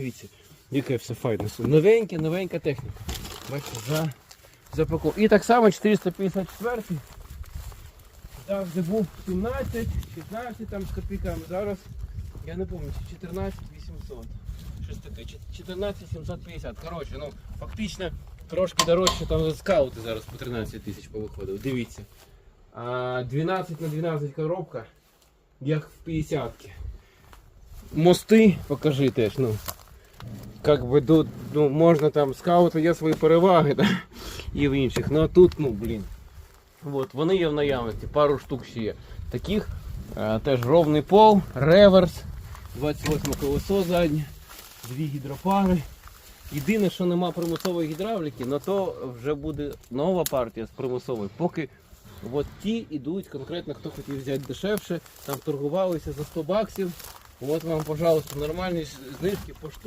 Дивіться, яке все файне. Новеньке, новенька техніка. Бачите, за, запаков. І так само 454. Завжди був 17, 16 там з копійками. Зараз я не пам'ятаю, 14 800. Щось таке. 14 750. Коротше, ну фактично трошки дорожче там за скаути зараз по 13 тисяч повиходив. Дивіться. А 12 на 12 коробка, як в 50 -ки. Мости покажи теж, ну. Как би тут ну, можна там скауту є свої переваги да? і в інших. Ну а тут, ну блін. От, вони є в наявності, пару штук ще є. Таких е, теж ровний пол, реверс, 28 колесо заднє, дві гідропари. Єдине, що нема примусової гідравліки, на то вже буде нова партія з примусовою. Поки от ті йдуть конкретно, хто хотів взяти дешевше, там торгувалися за 100 баксів. От вам, пожалуйста, нормальні знижки по штуці.